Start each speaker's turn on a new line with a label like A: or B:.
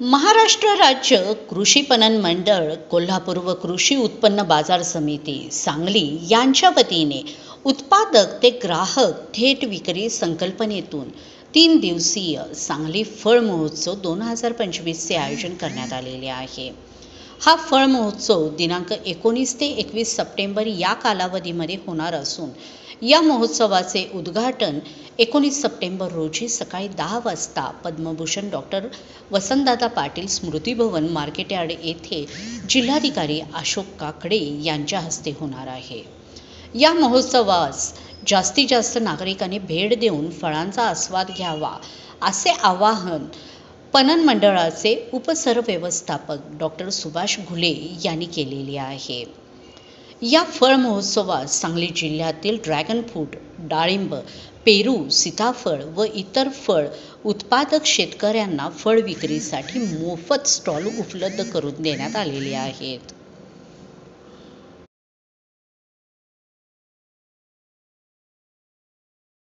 A: महाराष्ट्र राज्य कृषी पणन मंडळ कोल्हापूर व कृषी उत्पन्न बाजार समिती सांगली यांच्या वतीने उत्पादक ते ग्राहक थेट विक्री संकल्पनेतून तीन दिवसीय सांगली फळ महोत्सव दोन हजार पंचवीसचे आयोजन करण्यात आलेले आहे. हा फळ महोत्सव दिनांक एकोणीस ते एकवीस सप्टेंबर या कालावधीमध्ये होणार असून या महोत्सवाचे उद्घाटन एकोणीस सप्टेंबर रोजी सकाळी दहा वाजता पद्मभूषण डॉक्टर वसंतदादा पाटील स्मृतीभवन मार्केटयार्ड येथे जिल्हाधिकारी अशोक काकडे यांच्या हस्ते होणार आहे. या महोत्सवास जास्तीत जास्त नागरिकांनी भेट देऊन फळांचा आस्वाद घ्यावा असे आवाहन पणन मंडळाचे उपसरव्यवस्थापक डॉक्टर सुभाष घुले यांनी केलेली आहे. या फळ महोत्सवात सांगली जिल्ह्यातील ड्रॅगन फ्रूट डाळिंब पेरू सीताफळ व इतर फळ उत्पादक शेतकऱ्यांना फळ विक्रीसाठी मोफत स्टॉल उपलब्ध करून देण्यात आलेले आहेत.